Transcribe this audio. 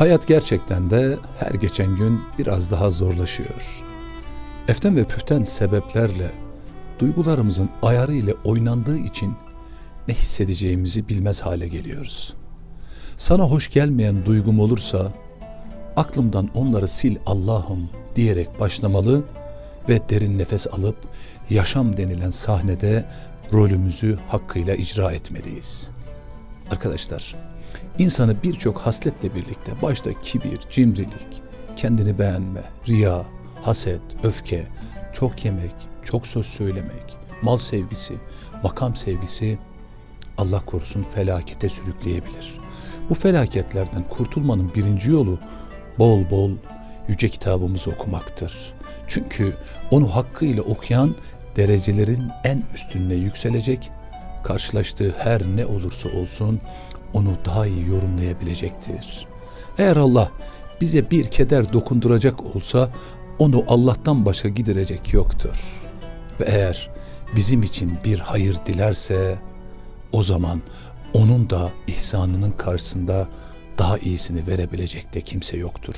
Hayat gerçekten de her geçen gün biraz daha zorlaşıyor. Eften ve püften sebeplerle, duygularımızın ayarı ile oynandığı için ne hissedeceğimizi bilmez hale geliyoruz. Sana hoş gelmeyen duygum olursa, aklımdan onları sil Allah'ım diyerek başlamalı ve derin nefes alıp yaşam denilen sahnede rolümüzü hakkıyla icra etmeliyiz. Arkadaşlar, insanı birçok hasletle birlikte başta kibir, cimrilik, kendini beğenme, riya, haset, öfke, çok yemek, çok söz söylemek, mal sevgisi, makam sevgisi Allah korusun felakete sürükleyebilir. Bu felaketlerden kurtulmanın birinci yolu bol bol yüce kitabımızı okumaktır. Çünkü onu hakkıyla okuyan derecelerin en üstünde yükselecek, karşılaştığı her ne olursa olsun onu daha iyi yorumlayabilecektir. Eğer Allah bize bir keder dokunduracak olsa onu Allah'tan başka giderecek yoktur. Ve eğer bizim için bir hayır dilerse o zaman onun da ihsanının karşısında daha iyisini verebilecek de kimse yoktur.